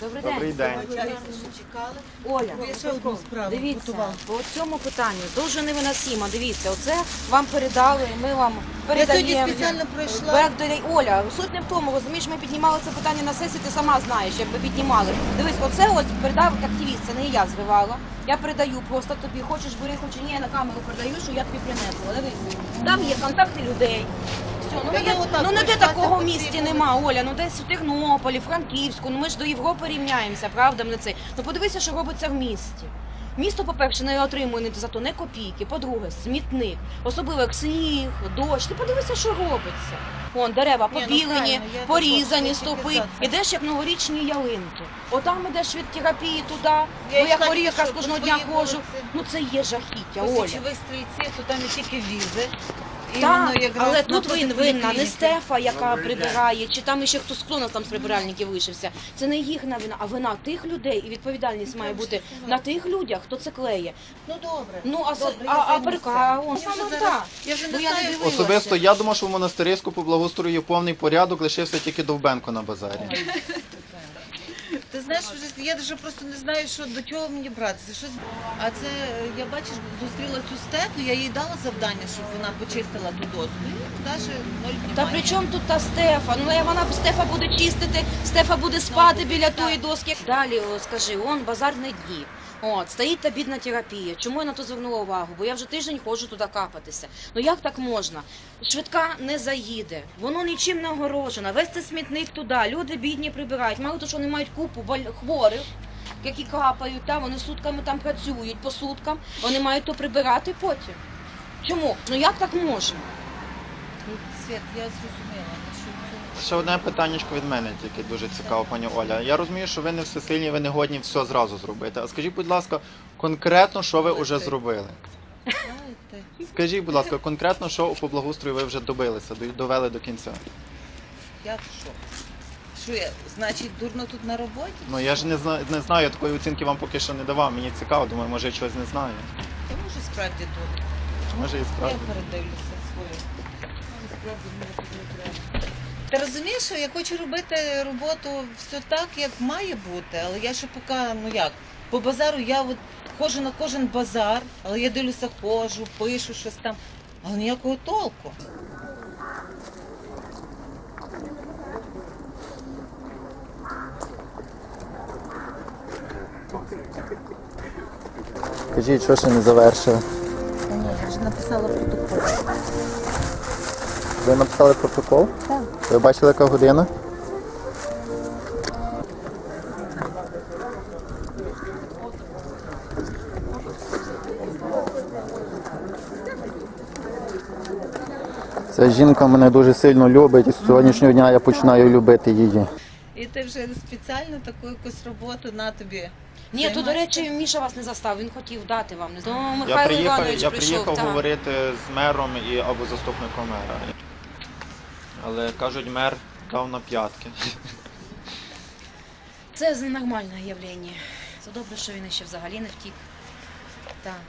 Добрий, Добрий день. чекали. Оля, Я ще одну справу дивіться, по цьому питанню дуже невиносимо. Дивіться, оце вам передали, ми вам передаємо. сьогодні спеціально пройшла. Оля, суть не в тому, розумієш, ми піднімали це питання на сесії, ти сама знаєш, як ми піднімали. Дивись, оце от передав активіст, це не я зривала. Я передаю просто тобі, хочеш бери, хочеш ні, я на камеру передаю, що я тобі принесла. Дивись, там є контакти людей. Ну, я отак ну ніде пройшлася такого місті нема, Оля, ну десь у Тернополі, Франківську, ну ми ж до Європи рівняємося, правда, ми цей. Ну подивися, що робиться в місті. Місто, по-перше, не отримує ні за то не копійки. По-друге, смітник. Особливо як сніг, дощ. Ти подивися, що робиться. Вон дерева Ні, ну, побілені, правильно, я порізані, також, я тільки за. Ідеш як новорічні ялинки. Отам ідеш від терапії туди, Я бо я йшла хворію, тільки якраз що по кожного дня своїй ходжу. вулиці. Ну це є жахіття, Ось Оля. Січових стрільців, то там не тільки візи. І Так, якраз але тут вин, винна не. Стефа, яка прибирає, чи там іще хтось хто там з прибиральників лишився. Це не їхня вина, а вина тих людей, і відповідальність має бути на тих людях, хто це клеє. Ну добре. Ну а, Добре, я а займуся. перка, он Я вже зараз- так. Я вже Бо не я не дивилася. Особисто я думав, що в монастириську по благоустрою є повний порядок, лишився тільки довбенко на базарі. Ти знаєш, я даже просто не знаю, що до чого мені братися. Що... А це я бачиш, зустріла цю стефу, я їй дала завдання, щоб вона почистила ту доску. І навіть ноль Та при чому тут та Стефа? Ну вона Стефа буде чистити, Стефа буде спати буде, біля тої доски. Далі о, скажи, он базарні дні. От, стоїть та бідна терапія. Чому я на то звернула увагу? Бо я вже тиждень ходжу туди капатися. Ну як так можна? Швидка не заїде, воно нічим не огорожено. Весь цей смітник туди, люди бідні прибирають. Мало того, що вони мають купу хворих, які капають, та, вони сутками там працюють по суткам, вони мають то прибирати потім. Чому? Ну як так можна? Світ, я зрозуміла. Ще одне питаннячко від мене тільки дуже цікаво, пані Оля. Я розумію, що ви не всесильні, ви не годні все зразу зробити. А скажіть, будь ласка, конкретно, що ви вже зробили? Скажіть, будь ласка, конкретно, що по благоустрою ви вже добилися, довели до кінця? як що? Що я, значить, дурно тут на роботі? Ну я ж не знаю, не знаю, я такої оцінки вам поки що не давав. Мені цікаво, думаю, може я чогось не знаю. Я може справді тут. Може і справді. Я передивлюся свою. Ти розумієш, що я хочу робити роботу все так, як має бути, але я ще поки, ну як, по базару я от ходжу на кожен базар, але я дивлюся, ходжу, пишу щось там, але ніякого толку. Скажіть, що ще не завершили? Ні, я вже написала протокол. Ви написали протокол? Так. Ви бачили, яка година? Ця жінка мене дуже сильно любить і з сьогоднішнього дня я починаю любити її. І ти вже спеціально таку якусь роботу на тобі. Ні, то до речі, Міша вас не застав, він хотів дати вам. Ну, Я приїхав, Іванович я прийшов. приїхав так. говорити з мером і або заступником мера. Але кажуть, мер дав на п'ятки. Це ненормальне явлення. Це добре, що він ще взагалі не втік. Так.